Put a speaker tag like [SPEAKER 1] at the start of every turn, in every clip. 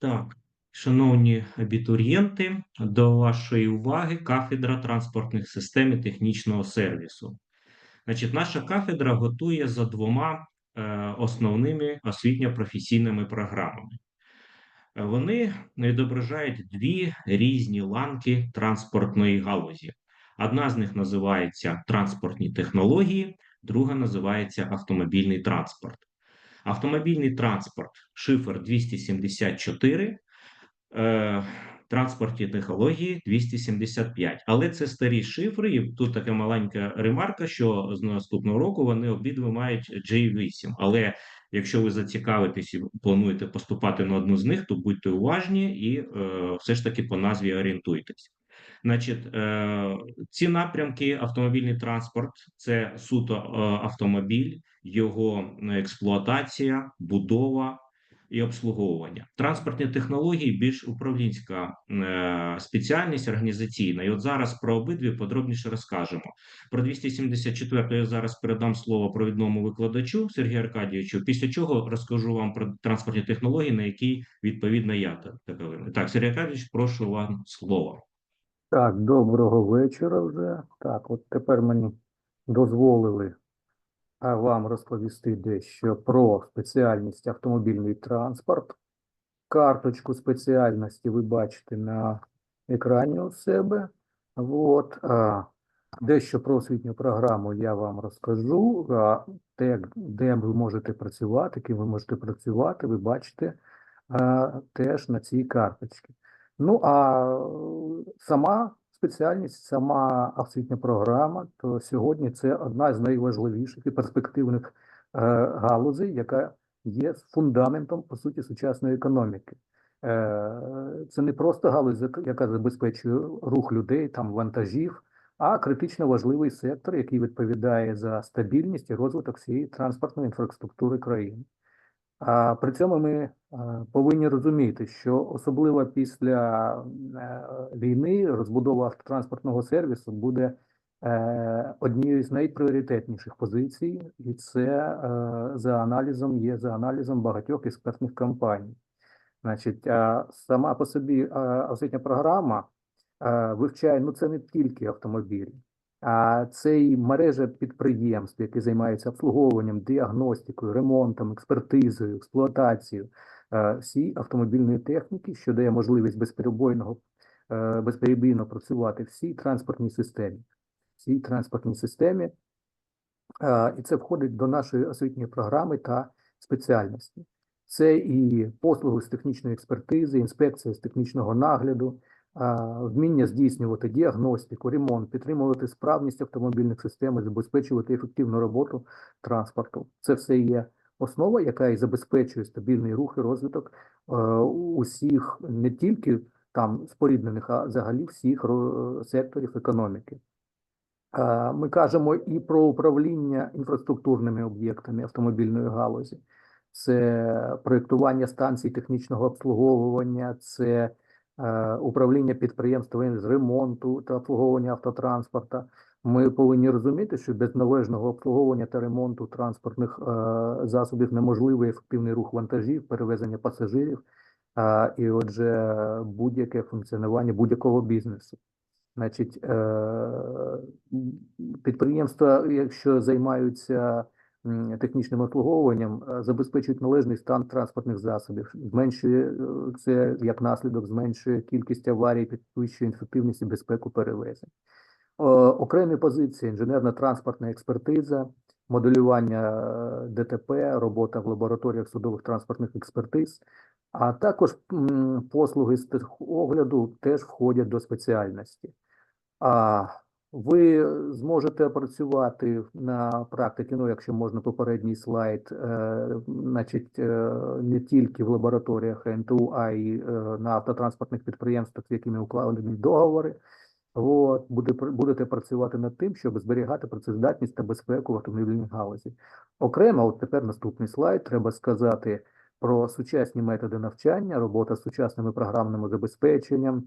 [SPEAKER 1] Так, шановні абітурієнти, до вашої уваги кафедра транспортних систем і технічного сервісу. Значить, наша кафедра готує за двома е, основними освітньо-професійними програмами. Вони відображають дві різні ланки транспортної галузі. Одна з них називається транспортні технології, друга називається автомобільний транспорт. Автомобільний транспорт шифр 274, е, транспортні технології 275. Але це старі шифри, і тут така маленька ремарка, що з наступного року вони обидва мають J8. Але якщо ви зацікавитесь і плануєте поступати на одну з них, то будьте уважні і е, все ж таки по назві орієнтуйтесь. Значить, е, ці напрямки автомобільний транспорт це суто е, автомобіль, його експлуатація, будова і обслуговування. Транспортні технології більш управлінська е, спеціальність організаційна. І от зараз про обидві подробніше розкажемо. Про 274 я зараз передам слово провідному викладачу Сергію Аркадійовичу, після чого розкажу вам про транспортні технології, на які відповідно я таковими. Так, Сергій Аркадійович, прошу вам слово.
[SPEAKER 2] Так, доброго вечора вже. Так, от тепер мені дозволили вам розповісти дещо про спеціальність автомобільний транспорт. Карточку спеціальності ви бачите на екрані у себе. От, дещо про освітню програму я вам розкажу. Те, де ви можете працювати, ким ви можете працювати, ви бачите теж на цій карточці. Ну, а сама спеціальність, сама освітня програма, то сьогодні це одна з найважливіших і перспективних е, галузей, яка є фундаментом, по суті, сучасної економіки. Е, це не просто галузь, яка- забезпечує рух людей, там вантажів, а критично важливий сектор, який відповідає за стабільність і розвиток всієї транспортної інфраструктури країни. А при цьому ми е, повинні розуміти, що особливо після е, війни розбудова автотранспортного сервісу буде е, однією з найпріоритетніших позицій, і це за аналізом є за аналізом багатьох експертних компаній. Значить, сама по собі освітня програма вивчає ну це не тільки автомобілі. А це і мережа підприємств, які займаються обслуговуванням, діагностикою, ремонтом, експертизою, експлуатацією е, всій автомобільної техніки, що дає можливість безперебойного, е, безперебійно працювати всій транспортній системі. Всій транспортній системі, Е, і це входить до нашої освітньої програми та спеціальності. Це і послуги з технічної експертизи, інспекція з технічного нагляду, вміння здійснювати діагностику, ремонт, підтримувати справність автомобільних систем і забезпечувати ефективну роботу транспорту. Це все є основа, яка і забезпечує стабільний рух і розвиток е, усіх не тільки там споріднених, а взагалі всіх секторів економіки. Е, Ми кажемо і про управління інфраструктурними об'єктами автомобільної галузі. Це проєктування станцій технічного обслуговування, це управління підприємствами з ремонту та обслуговування автотранспорта. Ми повинні розуміти, що без належного обслуговування та ремонту транспортних е, засобів неможливий ефективний рух вантажів, перевезення пасажирів, е, і отже, будь-яке функціонування будь-якого бізнесу. Значить, е, підприємства, якщо займаються технічним обслуговуванням, е, забезпечують належний стан транспортних засобів, зменшує е, це як наслідок, зменшує кількість аварій, підвищує ефективність і безпеку перевезень. Е, Окремі позиції інженерно-транспортна експертиза, моделювання ДТП, робота в лабораторіях судових транспортних експертиз, а також послуги з техогляду теж входять до спеціальності. А ви зможете працювати на практиці, ну, якщо можна попередній слайд, е, значить, е, не тільки в лабораторіях НТУ, а й е, на автотранспортних підприємствах, з якими укладені договори. От, буде, будете працювати над тим, щоб зберігати працездатність та безпеку в автомобільній галузі. Окремо, от тепер наступний слайд, треба сказати про сучасні методи навчання, робота з сучасними програмним забезпеченням,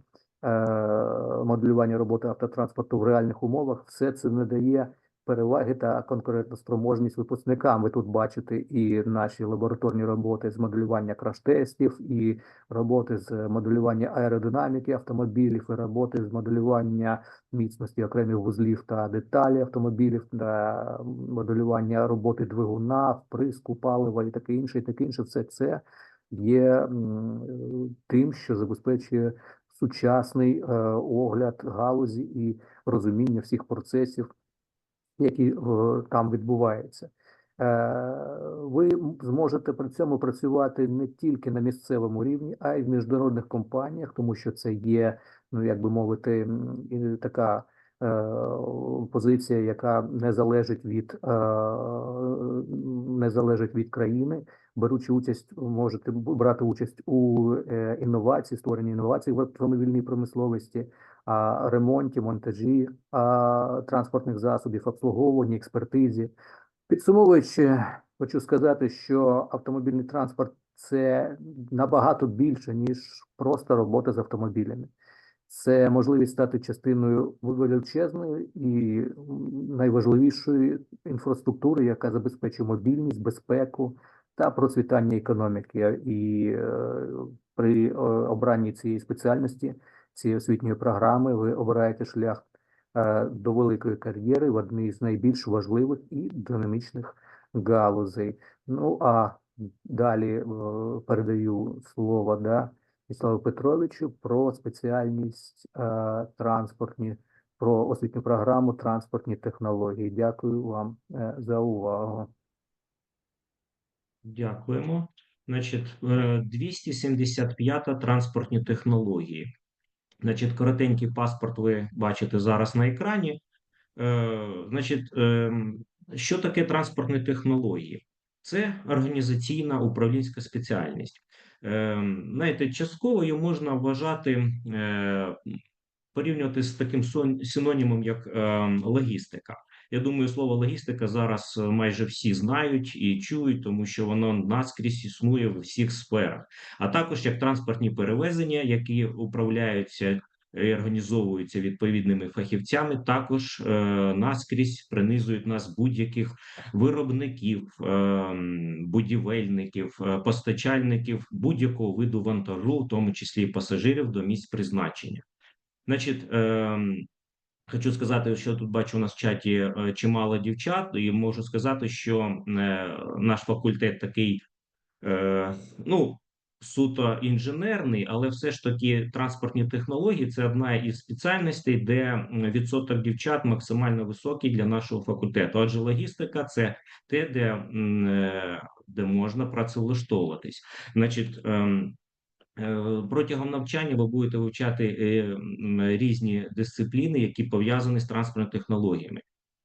[SPEAKER 2] моделювання роботи автотранспорту в реальних умовах. Все це надає переваги та конкурентоспроможність випускникам. Ви тут бачите і наші лабораторні роботи з моделювання краш-тестів, і роботи з моделювання аеродинаміки автомобілів, і роботи з моделювання міцності окремих вузлів та деталей автомобілів, та моделювання роботи двигуна, вприску палива і таке інше, і таке інше. Все це є е, тим, що забезпечує сучасний е, огляд галузі і розуміння всіх процесів, які е, там відбуваються. Е, Ви зможете при цьому працювати не тільки на місцевому рівні, а й в міжнародних компаніях, тому що це є, ну як би мовити, така позиція, яка не залежить від не залежить від країни. Беручи участь, можете брати участь у е, інновації, створенні інновацій в автомобільній промисловості, ремонті, монтажі транспортних засобів, обслуговуванні, експертизі. Підсумовуючи, хочу сказати, що автомобільний транспорт це набагато більше, ніж просто робота з автомобілями. Це можливість стати частиною величезної і найважливішої інфраструктури, яка забезпечує мобільність, безпеку та процвітання економіки. І е, при е, обранні цієї спеціальності, цієї освітньої програми, ви обираєте шлях е, до великої кар'єри в одній з найбільш важливих і динамічних галузей. Ну а далі е, передаю слово да, Вячеславу Петровичу про спеціальність е, транспортні, про освітню програму транспортні технології. Дякую вам е, за увагу.
[SPEAKER 1] Дякуємо. Значить, е, 275 транспортні технології. Значить, коротенький паспорт ви бачите зараз на екрані. Е, Значить, ем, що таке транспортні технології? Це організаційна управлінська спеціальність. Ем, Знаєте, частково його можна вважати, е, порівнювати з таким синонімом, як ем, логістика. Я думаю, слово логістика зараз е, майже всі знають і чують, тому що воно наскрізь існує в усіх сферах, а також як транспортні перевезення, які управляються і організовуються відповідними фахівцями, також е, наскрізь принизують нас будь-яких виробників, ем, будівельників, е, постачальників будь-якого виду вантажу, в тому числі пасажирів, до місць призначення. Значить, Хочу сказати, що тут бачу у нас в чаті е, чимало дівчат, і можу сказати, що е, наш факультет такий, е, ну, суто інженерний, але все ж таки транспортні технології це одна із спеціальностей, де відсоток дівчат максимально високий для нашого факультету. Адже логістика це те, де, е, де можна працевлаштовуватись. Значить, ем, Е, Протягом навчання ви будете вивчати е, різні дисципліни, які пов'язані з транспортними технологіями.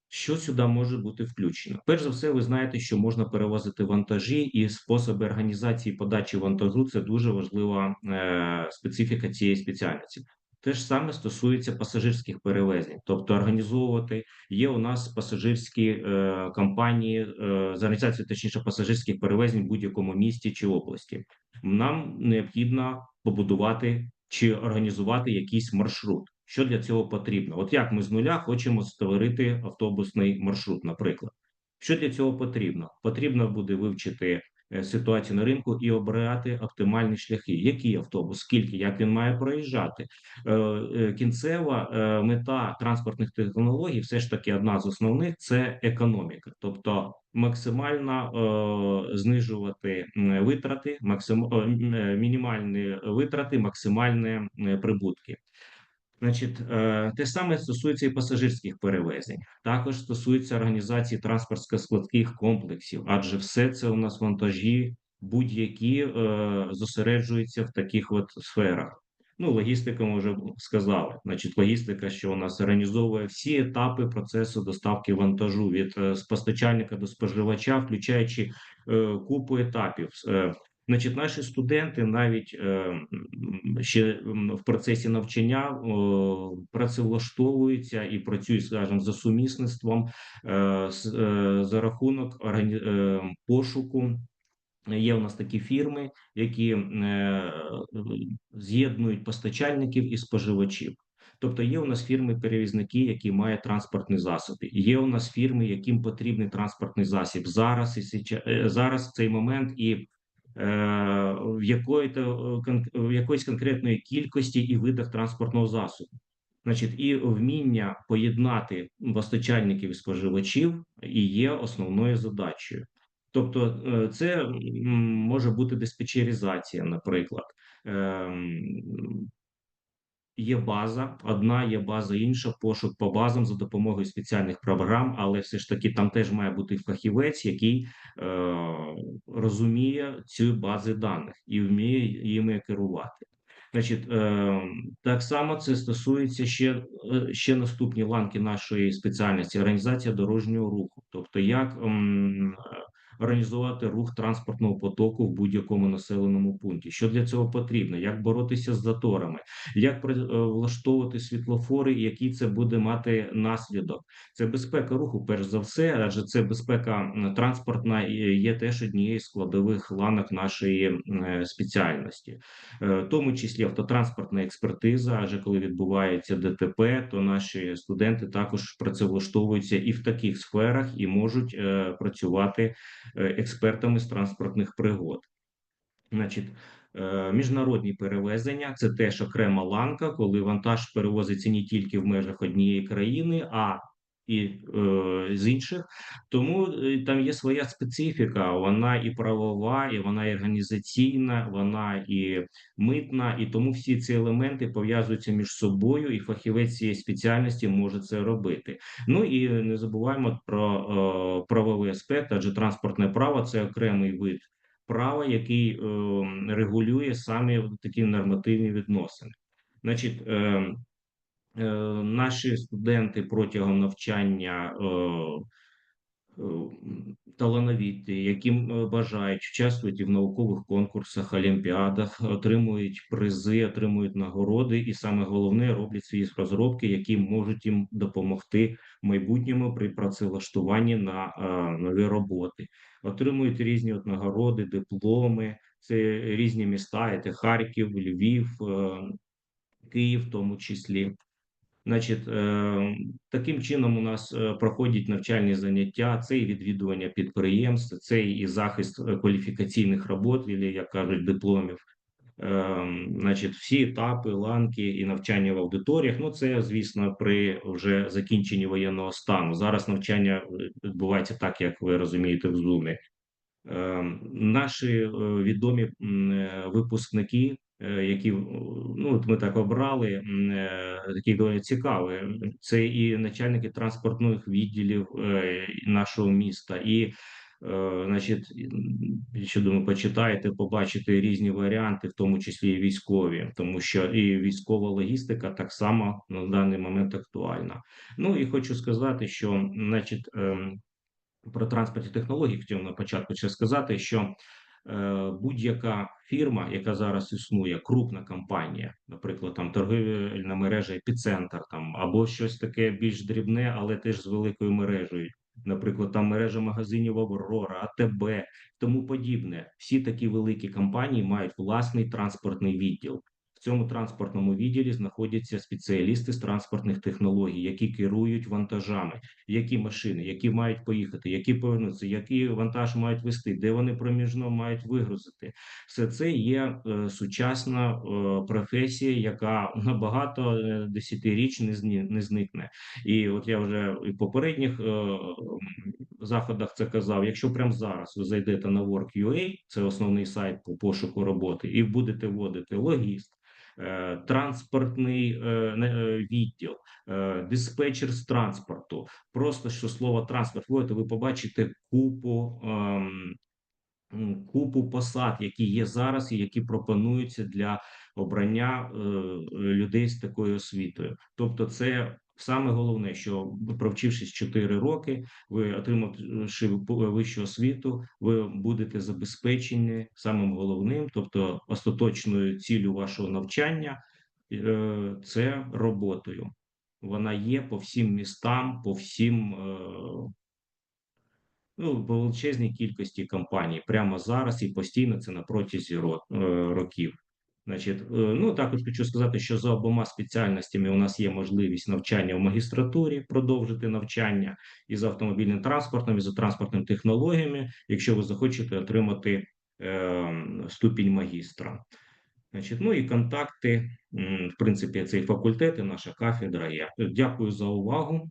[SPEAKER 1] Що сюди може бути включено? Перш за все, ви знаєте, що можна перевозити вантажі, і способи організації подачі вантажу це дуже важлива е, специфіка цієї спеціальності. Те ж саме стосується пасажирських перевезень, тобто організовувати є у нас пасажирські е, компанії е, з організацією, точніше пасажирських перевезень в будь-якому місті чи області нам необхідно побудувати чи організувати якийсь маршрут. Що для цього потрібно? От як ми з нуля хочемо створити автобусний маршрут, наприклад. Що для цього потрібно? Потрібно буде вивчити е, ситуацію на ринку і обирати оптимальні шляхи. Який автобус, скільки, як він має проїжджати? Е, е, Кінцева мета транспортних технологій, все ж таки, одна з основних це економіка, тобто максимально знижувати витрати, максим, мінімальні витрати, максимальні прибутки. Значить, е, те саме стосується і пасажирських перевезень. Також стосується організації транспортно-складських комплексів, адже все це у нас вантажі будь-які е, зосереджуються в таких от сферах. Ну, логістика, ми вже сказали. Значить, логістика, що у нас організовує всі етапи процесу доставки вантажу від е, постачальника до споживача, включаючи е, купу етапів. Е, Значить, наші студенти навіть е, ще в процесі навчання працевлаштовуються і працюють, скажімо, за сумісництвом е, е, за рахунок пошуку. Є у нас такі фірми, які з'єднують постачальників і споживачів. Тобто є у нас фірми-перевізники, які мають транспортні засоби. Є у нас фірми, яким потрібний транспортний засіб зараз і зараз в цей момент і в якої-то е, в якоїсь конкретної кількості і видах транспортного засобу. Значить, і вміння поєднати постачальників і споживачів і є основною задачею. Тобто, е, це може бути диспетчеризація, наприклад. Є база, одна є база інша, пошук по базам за допомогою спеціальних програм, але все ж таки там теж має бути фахівець, який е, розуміє ці бази даних і вміє їми керувати. Значить, е, так само це стосується ще, е, ще наступні ланки нашої спеціальності організація дорожнього руху, тобто як м, організувати рух транспортного потоку в будь-якому населеному пункті. Що для цього потрібно? Як боротися з заторами, як е, влаштовувати світлофори, і який це буде мати наслідок? Це безпека руху, перш за все, адже це безпека транспортна і є теж однією з складових ланок нашої спеціальності. Е, в тому числі автотранспортна експертиза. Адже коли відбувається ДТП, то наші студенти також працевлаштовуються і в таких сферах, і можуть е, працювати е, експертами з транспортних пригод. Значить, е, міжнародні перевезення це теж окрема ланка, коли вантаж перевозиться не тільки в межах однієї країни, а і е, з інших. Тому е, там є своя специфіка. Вона і правова, і вона і організаційна, вона і митна, і тому всі ці елементи пов'язуються між собою, і фахівець цієї спеціальності може це робити. Ну і не забуваємо про е, правовий аспект, адже транспортне право це окремий вид права, який е, регулює саме такі нормативні відносини. Значить, е, наші студенти протягом навчання е, е, талановиті, яким е, бажають, участвують в наукових конкурсах, олімпіадах, отримують призи, отримують нагороди, і саме головне роблять свої розробки, які можуть їм допомогти в майбутньому при працевлаштуванні на е, нові роботи. Отримують різні от нагороди, дипломи. Це різні міста, це Харків, Львів, е, Київ, в тому числі. Значить, е, таким чином у нас е, проходять навчальні заняття, це і відвідування підприємств, це і захист е, кваліфікаційних робот, як кажуть, дипломів. Значить, всі етапи, ланки і навчання в аудиторіях. Ну, це, звісно, при вже закінченні воєнного стану. Зараз навчання відбувається так, як ви розумієте, в. Е, Наші відомі випускники, які е, ну от ми так обрали, е, такі доволі цікаві. Це і начальники транспортних відділів е, нашого міста, і значить, що думаю, почитаєте, побачите різні варіанти, в тому числі і військові, тому що і військова логістика так само на даний момент актуальна. Ну і хочу сказати, що значить. ем, про транспортні технології хотів на початку ще сказати, що будь-яка фірма, яка зараз існує, крупна компанія, наприклад, там торгівельна мережа епіцентр, там або щось таке більш дрібне, але теж з великою мережею. Наприклад, там мережа магазинів Аврора, АТБ, тому подібне. Всі такі великі компанії мають власний транспортний відділ. Цьому транспортному відділі знаходяться спеціалісти з транспортних технологій, які керують вантажами які машини, які мають поїхати, які повернуться, який вантаж мають вести, де вони проміжно мають вигрузити. Все це є е, сучасна е, професія, яка на багато е, десятиріч не, зникне. І от я вже в попередніх заходах це казав. Якщо прямо зараз ви зайдете на Work.ua, це основний сайт по пошуку роботи, і будете вводити логіст. Е, Транспортний е, е, відділ, диспетчер з транспорту. Просто що слово транспорт вводите, ви побачите купу. ем, Купу посад, які є зараз, і які пропонуються для обрання людей з такою освітою. Тобто, це саме головне, що провчившись 4 роки, ви отримавши вищу освіту, ви будете забезпечені самим головним, тобто остаточною ціллю вашого навчання е, це роботою. Вона є по всім містам, по всім е, ну, величезній кількості компаній прямо зараз і постійно це на протязі е, років. Значить, е, ну також хочу сказати, що за обома спеціальностями у нас є можливість навчання в магістратурі, продовжити навчання і за автомобільним транспортом, і за транспортними технологіями, якщо ви захочете отримати е, ступінь магістра. Значить, ну і контакти, в принципі, цей факультет і наша кафедра є. Дякую за увагу.